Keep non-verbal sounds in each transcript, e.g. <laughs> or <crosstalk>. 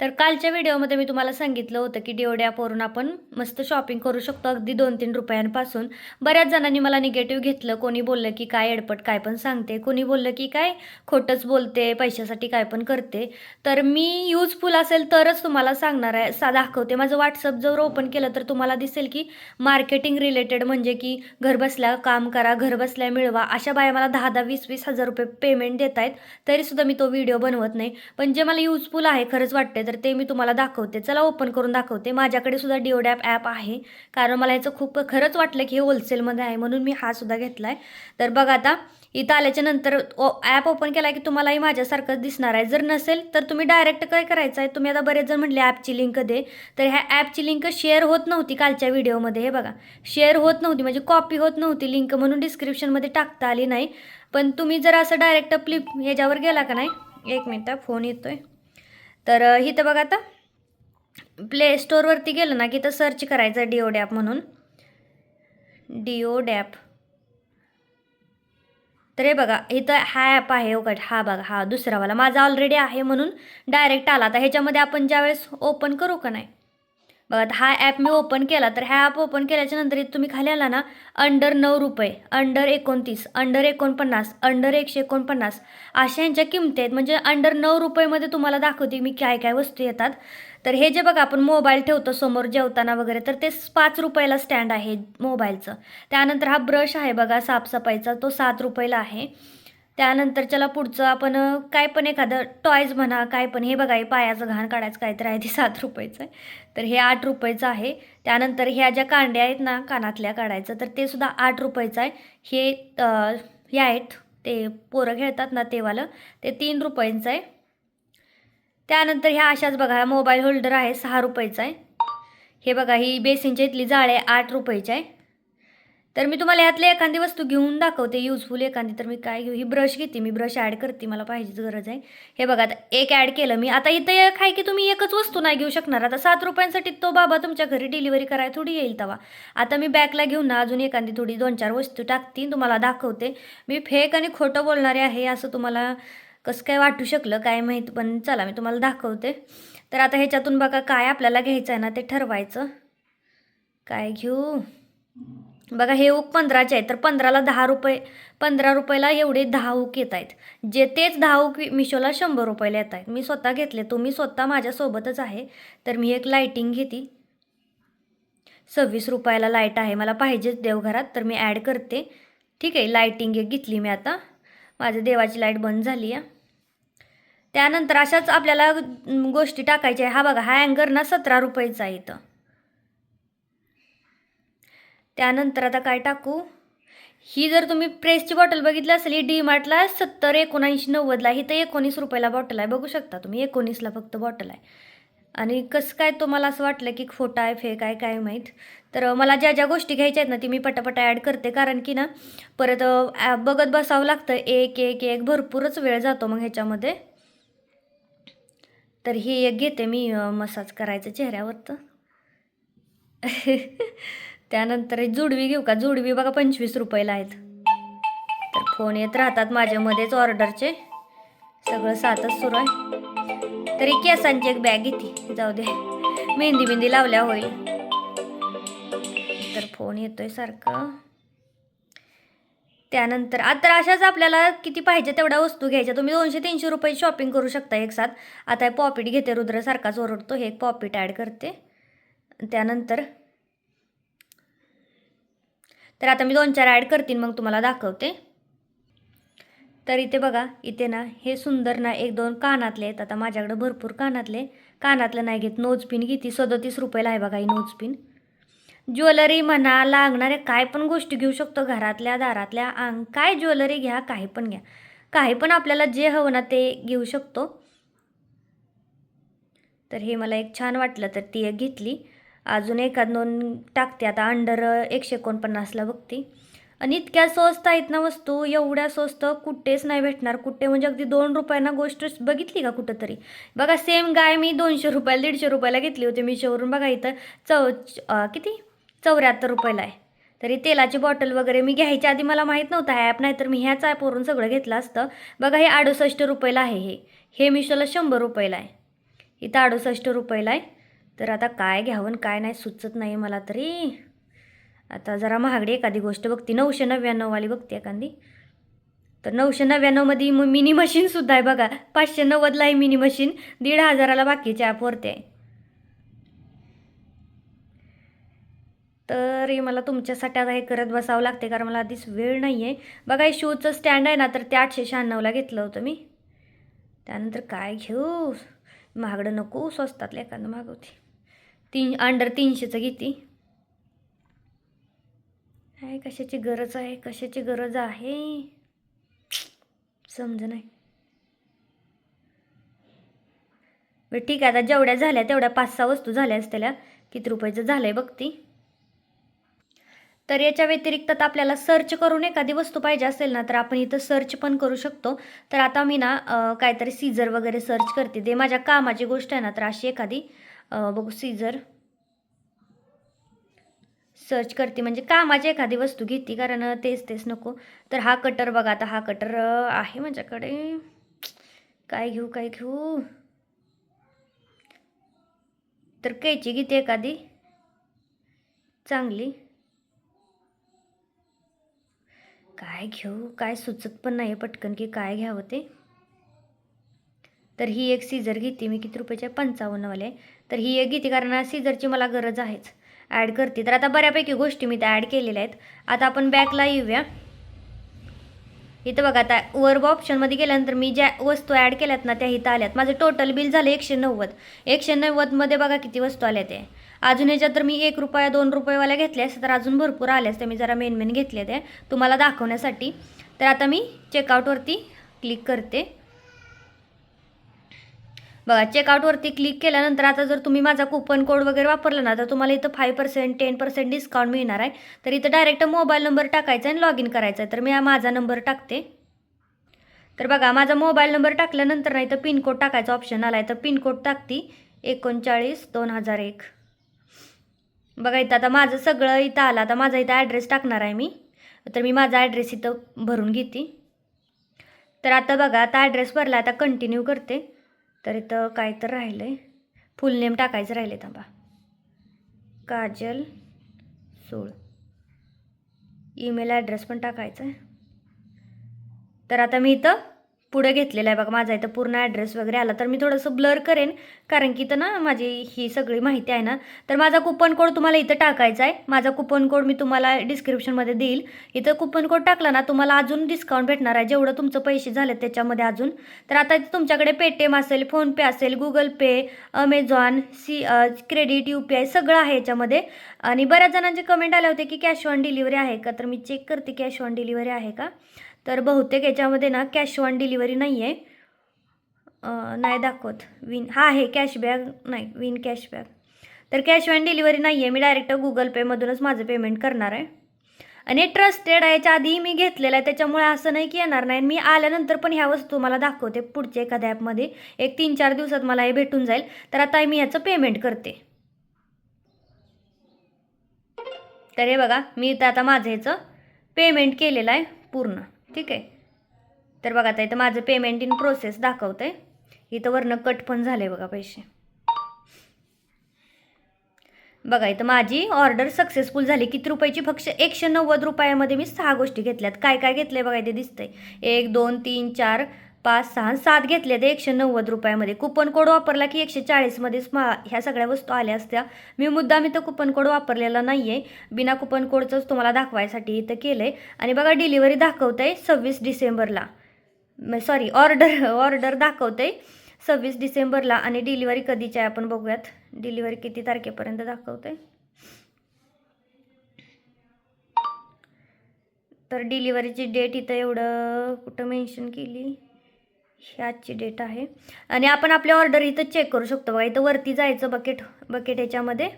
तर कालच्या व्हिडिओमध्ये मी तुम्हाला सांगितलं होतं की डिओ ॲपवरून आपण मस्त शॉपिंग करू शकतो. अगदी दोन तीन रुपयांपासून. बऱ्याच जणांनी मला निगेटिव्ह घेतलं. कोणी बोललं की काय एडपट काय पण सांगते. कोणी बोललं की काय खोटंच बोलते पैशासाठी काय पण करते. तर मी यूजफुल असेल तरच तुम्हाला सांगणार आहे. सा दाखवते. माझं व्हॉट्सअप जर ओपन केलं तर तुम्हाला दिसेल की मार्केटिंग रिलेटेड म्हणजे की घरबसल्या काम करा घरबसल्या मिळवा. अशा बाया मला दहा दहा वीस वीस हजार रुपये पेमेंट देत आहेत तरीसुद्धा मी तो व्हिडिओ बनवत नाही. पण जे मला युजफुल आहे खरंच वाटते तर ते मी तुम्हाला दाखवते. चला ओपन करून दाखवते. माझ्याकडे सुद्धा डिओडॅप ॲप आहे. कारण मला याचं खूप खरंच वाटलं की हे होलसेलमध्ये आहे म्हणून मी हा सुद्धा घेतला आहे तर बघा आता इथं आल्याच्यानंतर ओ ॲप ओपन केला की तुम्हालाही माझ्यासारखंच दिसणार आहे. जर नसेल तर तुम्ही डायरेक्ट काय करायचं आहे? तुम्ही आता बरेच जण म्हटले ॲपची लिंक दे. तर ह्या ॲपची लिंक शेअर होत नव्हती कालच्या व्हिडिओमध्ये हे बघा शेअर होत नव्हती. म्हणजे कॉपी होत नव्हती लिंक म्हणून डिस्क्रिप्शनमध्ये टाकता आली नाही. पण तुम्ही जर असं डायरेक्ट फ्लिप ह्याच्यावर गेला का नाही? एक मिनटं फोन येतोय. तर इथं बघा आता. प्ले स्टोअरवरती गेलं ना की तर सर्च करायचं डिओ डॅप म्हणून. डिओ डॅप तर हे बघा इथं हा ॲप आहे उघड. हा बघा हा दुसरावाला माझा ऑलरेडी आहे म्हणून डायरेक्ट आला. आता ह्याच्यामध्ये आपण ज्यावेळेस ओपन करू का नाही? बघा हा ॲप मी ओपन केला तर हा ॲप ओपन केल्याच्यानंतर इथं तुम्ही खाली आला ना अंडर नऊ रुपये अंडर एकोणतीस अंडर एकोणपन्नास अंडर एकशे एकोणपन्नास अशा यांच्या किमती आहेत. म्हणजे अंडर नऊ रुपयेमध्ये तुम्हाला दाखवते मी काय काय वस्तू येतात. तर हे जे बघा आपण मोबाईल ठेवतो समोर जेवताना वगैरे तर ते पाच रुपयाला स्टँड आहे मोबाईलचं त्यानंतर हा ब्रश आहे बघा साफसफाईचा तो सात रुपयाला आहे. त्यानंतर चला पुढचं आपण काय पण एखादं टॉयज म्हणा काय पण हे बघा हे पायाचं घाण काढायचं काहीतरी आहे ते सात रुपयाचं आहे. तर हे आठ रुपयाचं आहे. त्यानंतर ह्या ज्या कांड्या आहेत ना कानातल्या काढायचं तर ते सुद्धा आठ रुपयाचं आहे. हे हे आहेत ते पोरं खेळतात ना तेवालं ते तीन रुपयांचं आहे. त्यानंतर ह्या अशाच बघा मोबाईल होल्डर आहे सहा रुपयाचा आहे. हे बघा ही बेसिनच्या इथली जाळे आठ रुपयाची आहे. तर मी तुम्हाला यातली एखादी वस्तू घेऊन दाखवते युजफुल एखादी. तर मी काय घेऊ? ही ब्रश घेते मी ब्रश ॲड करते मला पाहिजेच गरज आहे. हे बघा आता एक ॲड केलं मी. आता इथं एक आहे की तुम्ही एकच वस्तू नाही घेऊ शकणार. आता सात रुपयांसाठी तो बाबा तुमच्या घरी डिलिव्हरी करायला थोडी येईल तेव्हा आता मी बॅगला घेऊन ना अजून एखादी थोडी दोन चार वस्तू टाकते तुम्हाला दाखवते. मी फेक आणि खोटं बोलणारे आहे असं तुम्हाला कसं काय वाटू शकलं काय माहीत पण चला मी तुम्हाला दाखवते. तर आता ह्याच्यातून बघा काय आपल्याला घ्यायचं आहे ना ते ठरवायचं. काय घेऊ? बघा हे ऊक पंधराचे आहे तर पंधराला दहा रुपये पंधरा रुपयाला एवढे दहा ऊक येत आहेत. जे तेच दहा ऊक मिशोला शंभर रुपयाला येत आहेत. मी स्वतः घेतले तो मी स्वतः माझ्यासोबतच आहे. तर मी एक लाईटिंग घेते. सव्वीस रुपयाला लाइट आहे मला पाहिजेच देवघरात तर मी ॲड करते. ठीक आहे लाईटिंग एक घेतली मी आता. माझ्या देवाची लाइट बंद झाली आहे. त्यानंतर अशाच आपल्याला गोष्टी टाकायच्या आहे हा बघा हा अँगर ना सतरा रुपयाचा इथं. त्यानंतर आता काय टाकू? ही जर तुम्ही प्रेसची बॉटल बघितली असेल ही डी मार्टला सत्तर एकोणऐंशी नव्वदला ही तर एकोणीस रुपयाला बॉटल आहे. बघू शकता तुम्ही एकोणीसला फक्त बॉटल आहे. आणि कसं काय तुम्हाला असं वाटलं की खोटा आहे फेक आहे काय माहीत? तर मला ज्या ज्या गोष्टी घ्यायच्या आहेत ना ती मी पटापट ॲड करते. कारण की ना परत बघत बसावं लागतं. एक एक एक भरपूरच वेळ जातो मग ह्याच्यामध्ये. तर ही एक घेते मी मसाज करायचं चेहऱ्यावरचं. <laughs> त्यानंतर जुडवी घेऊ का? जुडवी बघा पंचवीस रुपयाला आहेत. तर फोन येत राहतात माझ्यामध्येच ऑर्डरचे. सगळं सातच सुरू आहे. तरी केसांची एक बॅग येते जाऊ दे. मेहंदी बिंदी लावल्या होईल. तर फोन येतोय सारखं. त्यानंतर आता अशाच आपल्याला किती पाहिजे तेवढ्या वस्तू घ्यायच्या. तुम्ही दोनशे तीनशे रुपये शॉपिंग करू शकता एक साथ. आता हे पॉपिट घेते. रुद्रसारखाच ओरडतो. हे एक पॉपिट ॲड करते. त्यानंतर तर आता मी दोन चार ॲड करतील मग तुम्हाला दाखवते. तर इथे बघा इथे ना हे सुंदर ना एक दोन कानातले आहेत. आता माझ्याकडे भरपूर कानातले कानातलं नाही घेत नोजपिन घेते सदतीस रुपयाला आहे बघा ही नोजपिन ज्वेलरी म्हणा लागणाऱ्या काय पण गोष्टी घेऊ शकतो घरातल्या दारातल्या अंग काय ज्वेलरी घ्या काही पण घ्या. काही पण आपल्याला जे हवं ना ते घेऊ शकतो. तर हे मला एक छान वाटलं तर ती एक घेतली. अजून एखाद दोन टाकते. आता अंडर एकशे एकोणपन्नासला बघते. आणि इतक्या स्वस्त आहेत ना वस्तू एवढ्या स्वस्त कुठेच नाही भेटणार. कुठे म्हणजे अगदी दोन रुपयांना गोष्ट बघितली का कुठं तरी बघा सेम गाय मी दोनशे रुपयाला दीडशे रुपयाला घेतली होती मिशोवरून. बघा इथं चौ किती? चौऱ्याहत्तर रुपयाला आहे. तरी तेलाची बॉटल वगैरे मी घ्यायच्या आधी मला माहीत नव्हतं ॲप नाही तर मी ह्याच ॲपवरून सगळं घेतलं असतं. बघा हे अडुसष्ट रुपयाला आहे हे. हे मिशोला शंभर रुपयाला आहे. इथं अडुसष्ट रुपयाला आहे. तर आता काय घ्यावं आणि काय नाही सुचत नाही मला तरी. आता जरा महागडी एखादी गोष्ट बघते. नऊशे नव्याण्णववाली बघते एखादी. तर नऊशे नव्याण्णवमध्ये मग मिनी मशीनसुद्धा आहे बघा. पाचशे नव्वदला आहे मिनी मशीन दीड हजाराला बाकीच्या ॲपवरती आहे. तर मला तुमच्यासाठी आता हे करत बसावं लागते कारण मला आधीच वेळ नाही आहे बघा हे शूजचं स्टँड आहे ना तर ते आठशे शहाण्णवला घेतलं होतं मी. त्यानंतर काय घेऊ? महागडं नको स्वस्तातलं एखादं मागवते. तीन अंडर तीनशेचं किती? काय कशाची गरज आहे कशाची गरज आहे? समज नाही. बरं ठीक आहे आता जेवढ्या झाल्या तेवढ्या पाच सहा वस्तू झाल्या असत्याला किती रुपयाचं झालं आहे बघती तर याच्या व्यतिरिक्त तर आपल्याला सर्च करून एखादी वस्तू पाहिजे असेल ना तर आपण इथं सर्च पण करू शकतो. तर आता मी ना काहीतरी सीझर वगैरे सर्च करते. ते माझ्या कामाची गोष्ट आहे ना तर अशी एखादी बघू सीझर सर्च करते म्हणजे कामाची एखादी वस्तू घेते कारण तेच तेच नको. तर हा कटर बघा आता हा कटर आहे माझ्याकडे. काय घेऊ काय घेऊ? तर कैची घेते एखादी. चांगली. काय घेऊ काय सुचत पण नाही पटकन की काय घ्यावं ते. तर ही एक सीझर घेते मी किती रुपयाचे? पंचावन्नवाले आहे. तर ही एक घेते कारण सीझरची मला गरज आहेच. ॲड करते. तर आता बऱ्यापैकी गोष्टी मी त्या ॲड केलेल्या आहेत. आता आपण बॅकला येऊया. इथं बघा आता वर्ब ऑप्शनमध्ये गेल्यानंतर मी ज्या वस्तू ॲड केल्यात ना त्या इथं आल्यात. माझं टोटल बिल झालं एकशे नव्वद. एकशे नव्वदमध्ये बघा किती वस्तू आल्या ते अजून ह्याच्यात तर मी एक रुपया दोन रुपयेवाल्या घेतल्या असत्या तर अजून भरपूर आल्या असत्या. मी जरा मेन मेन घेतल्या त्या. तुम्हाला दाखवण्यासाठी. तर आता मी चेकआउटवरती क्लिक करते. बघा चेकआउटवरती क्लिक केल्यानंतर आता जर तुम्ही माझा कुपन कोड वगैरे वापरला ना तर तुम्हाला इथं five percent ten percent discount मिळणार आहे. तर इथं डायरेक्ट मोबाईल नंबर टाकायचा आणि लॉग इन करायचा आहे. तर मी हा माझा नंबर टाकते. तर बघा माझा मोबाईल नंबर टाकल्यानंतर ना इथं पिनकोड टाकायचा ऑप्शन आला आहे तर पिनकोड टाकती. एकोणचाळीस दोन हजार एक. बघा इथं आता माझं सगळं इथं आलं. आता माझा इथं ॲड्रेस टाकणार आहे मी. तर मी माझा ॲड्रेस इथं भरून घेते. तर आता बघा आता ॲड्रेस भरला आता कंटिन्यू करते. तर इथं काय तर राहिलं आहे फुल नेम टाकायचं राहिले थांबा. काजल सोळ. ईमेल ॲड्रेस पण टाकायचा आहे तर आता मी इथं पुढे घेतलेलं आहे. बघा माझा इथं पूर्ण ॲड्रेस वगैरे आला तर मी थोडंसं ब्लर करेन. कारण की इथं ना माझी ही सगळी माहिती आहे ना. तर माझा कुपन कोड तुम्हाला इथं टाकायचा आहे. माझा कुपन कोड मी तुम्हाला डिस्क्रिप्शनमध्ये देईल. इथं कुपन कोड टाकला ना तुम्हाला अजून डिस्काउंट भेटणार आहे. जेवढं तुमचं पैसे झाले त्याच्यामध्ये अजून. तर आता इथं तुमच्याकडे पेटीएम असेल फोनपे असेल गुगल पे अमेझॉन सी क्रेडिट यू पी आय सगळं आहे याच्यामध्ये. आणि बऱ्याच जणांचे कमेंट आले होते की कॅश ऑन डिलिव्हरी आहे का? तर मी चेक करते कॅश ऑन डिलिव्हरी आहे का? तर बहुतेक याच्यामध्ये ना कॅश ऑन डिलिव्हरी नाही आहे नाही दाखवत. विन हा आहे कॅशबॅक नाही विन कॅशबॅक तर कॅश ऑन डिलिव्हरी नाही आहे मी डायरेक्ट गुगल पेमधूनच माझं पेमेंट करणार आहे. आणि ट्रस्टेड आहे याच्या आधी मी घेतलेलं आहे. त्याच्यामुळे असं नाही की येणार नाही. मी आल्यानंतर पण ह्या वस्तू मला दाखवते पुढच्या एखाद्या ॲपमध्ये एक तीन चार दिवसात मला हे भेटून जाईल. तर आता मी ह्याचं पेमेंट करते. तर हे बघा मी इथं आता माझं ह्याचं पेमेंट केलेलं आहे पूर्ण. ठीक आहे? तर बघा आता इथं माझं पेमेंट इन प्रोसेस दाखवतं आहे इथं वरनं कट पण झाले बघा पैसे. बघा इथं माझी ऑर्डर सक्सेसफुल झाली. किती रुपयाची? फक्त एकशे नव्वद रुपयामध्ये मी सहा गोष्टी घेतल्यात. काय काय घेतलं आहे बघा इथे दिसतंय. एक दोन तीन चार पाच सहा सात घेतले ते एकशे नव्वद रुपयामध्ये. कुपन कोड वापरला की एकशे चाळीसमध्ये स्मा ह्या सगळ्या वस्तू आल्या असत्या. मी मुद्दा मी तर कुपन कोड वापरलेला नाही आहे बिना कुपन कोडचंच तुम्हाला दाखवायसाठी इथं केलं आहे आणि बघा डिलिव्हरी दाखवतं आहे सव्वीस डिसेंबरला. सॉरी ऑर्डर ऑर्डर दाखवतं आहे सव्वीस डिसेंबरला आणि डिलिव्हरी कधीची आहे आपण बघूयात. डिलिव्हरी किती तारखेपर्यंत दाखवते तर डिलिव्हरीची डेट इथं एवढं कुठं मेन्शन केली? ही आजची डेट आहे. आणि आपण आपली ऑर्डर इथं चेक करू शकतो बघा. इथं वरती जायचं बकेट बकेट ह्याच्यामध्ये.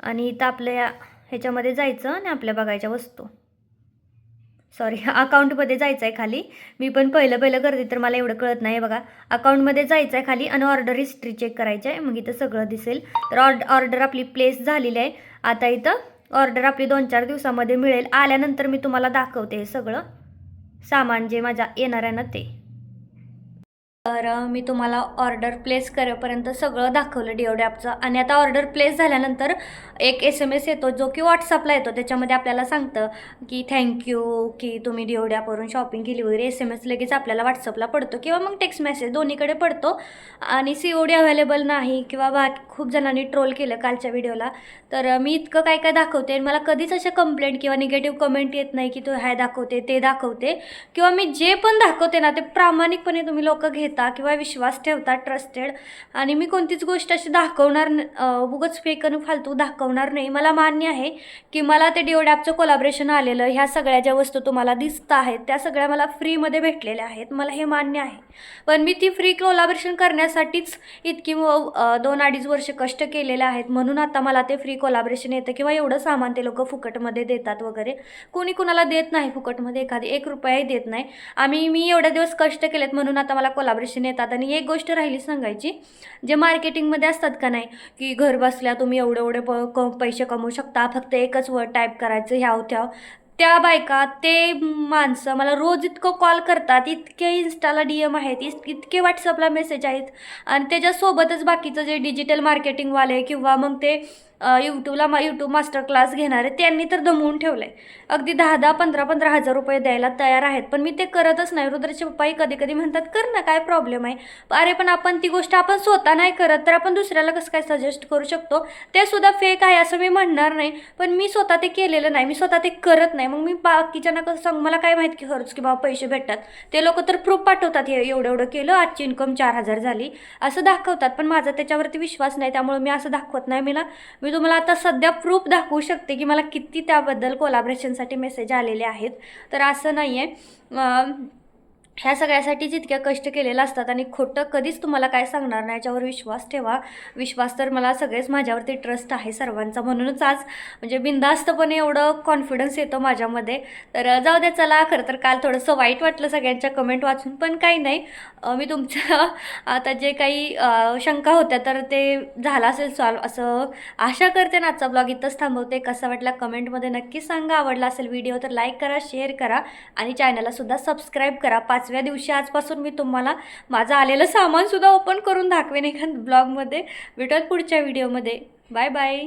आणि इथं आपल्या ह्याच्यामध्ये जायचं आणि आपल्या बघायच्या वस्तू. सॉरी अकाउंटमध्ये जायचं आहे खाली. मी पण पहिलं पहिलं करते तर मला एवढं कळत नाही बघा. अकाउंटमध्ये जायचं आहे खाली आणि ऑर्डर हिस्ट्री चेक करायची आहे. मग इथं सगळं दिसेल. तर ऑर्ड ऑर्डर आपली प्लेस झालेली आहे. आता इथं ऑर्डर आपली दोन चार दिवसामध्ये मिळेल. आल्यानंतर मी तुम्हाला दाखवते हे सगळं. सामान जे माझ्या येणार आहे ना ते. तर मी तुम्हाला ऑर्डर प्लेस करेपर्यंत सगळं दाखवलं डिओडॅपचं आणि आता ऑर्डर प्लेस झाल्यानंतर एक एस एम एस येतो जो की व्हॉट्सअपला येतो. त्याच्यामध्ये आपल्याला सांगतं की थँक्यू की तुम्ही डिओडॅपवरून शॉपिंग केली वगैरे. एस एम एस लगेच आपल्याला व्हॉट्सअपला पडतो किंवा मग टेक्स्ट मेसेज दोन्हीकडे पडतो. आणि सी ओ डी अवेलेबल नाही किंवा बा खूप जणांनी ट्रोल केलं कालच्या व्हिडिओला तर मी इतकं काय काय दाखवते आणि मला कधीच अशा कंप्लेंट किंवा निगेटिव्ह कमेंट येत नाही की तू ह्या दाखवते ते दाखवते. किंवा मी जे पण दाखवते ना ते प्रामाणिकपणे तुम्ही लोक घेत किंवा विश्वास ठेवता ट्रस्टेड आणि मी कोणतीच गोष्ट अशी दाखवणार उगच उगाच फेक आणि फालतू दाखवणार नाही. मला मान्य आहे की मला ते डिओडॅपचं ॲपचं कोलॅबरेशन आलेलं ह्या सगळ्या ज्या वस्तू तुम्हाला दिसत आहेत त्या सगळ्या मला फ्रीमध्ये भेटलेल्या आहेत. मला हे मान्य आहे. पण मी ती फ्री कोलॅबरेशन करण्यासाठीच इतकी व- दोन अडीच वर्ष कष्ट केलेले आहेत. म्हणून आता मला ते फ्री कोलॅबरेशन येतं किंवा एवढं सामान ते लोक फुकटमध्ये देतात वगैरे. कोणी कुणाला देत नाही फुकटमध्ये एखादी एक रुपयाही देत नाही. आम्ही मी एवढे दिवस कष्ट केलेत म्हणून आता मला कोलॅबरेशन येतात. आणि एक गोष्ट राहिली सांगायची जे मार्केटिंगमध्ये असतात का नाही की घर बसल्या तुम्ही एवढे एवढे प क पैसे कमवू शकता फक्त एकच वर्ड टाईप करायचं ह्याव त्याव त्या बायका ते माणसं मला रोज इतकं कॉल करतात इतके इन्स्टाला डी एम आहेत इत इतके व्हॉट्सअपला मेसेज आहेत. आणि त्याच्यासोबतच बाकीचं जे डिजिटल मार्केटिंगवाले किंवा मग ते यूट्यूबला मा यूट्यूब मास्टर क्लास घेणारे त्यांनी तर दमवून ठेवलं आहे अगदी दहा दहा पंधरा पंधरा हजार रुपये द्यायला तयार आहेत पण मी ते करतच नाही. रुद्राचे पप्पाही कधी कधी म्हणतात कर ना काय प्रॉब्लेम आहे? अरे पण आपण ती गोष्ट आपण स्वतः नाही करत तर आपण दुसऱ्याला कसं काय सजेस्ट करू शकतो? ते सुद्धा फेक आहे असं मी म्हणणार नाही पण मी स्वतः ते केलेलं नाही. मी स्वतः ते करत नाही. मग मी बाकीच्यांना कसं सांग? मला काय माहिती की खरंच की बाबा पैसे भेटतात. ते लोक तर प्रूफ पाठवतात हे एवढं एवढं केलं आजची इन्कम चार हजार झाली असं दाखवतात. पण माझा त्याच्यावरती विश्वास नाही त्यामुळे मी असं दाखवत नाही. मला मी तुम्हाला आता सध्या प्रूफ दाखवू शकते की मला किती त्याबद्दल कोलाब्रेशनसाठी मेसेज आलेले आहेत. तर असं नाही आहे ह्या सगळ्यासाठी जितक्या कष्ट केलेलं असतात आणि खोटं कधीच तुम्हाला काय सांगणार नाही याच्यावर विश्वास ठेवा. विश्वास तर मला सगळेच माझ्यावरती ट्रस्ट आहे सर्वांचा. म्हणूनच आज म्हणजे बिंदास्तपणे एवढं कॉन्फिडन्स येतो माझ्यामध्ये. तर जाऊ द्या चला. खरं तर काल थोडंसं वाईट वाटलं सगळ्यांच्या कमेंट वाचून पण काही नाही. मी तुमच्या <laughs> आता जे काही शंका होत्या तर ते झालं असेल सॉल्व असं आशा करते ना आजचा ब्लॉग इथंच थांबवते. कसा वाटला कमेंटमध्ये नक्की सांगा. आवडला असेल व्हिडिओ तर लाईक करा शेअर करा आणि चॅनललासुद्धा सबस्क्राईब करा. पाचव्या दिवशी आजपासून मी तुम्हाला माझं आलेलं सामानसुद्धा ओपन करून दाखवेन एखाद ब्लॉगमध्ये भेटत पुढच्या व्हिडिओमध्ये बाय बाय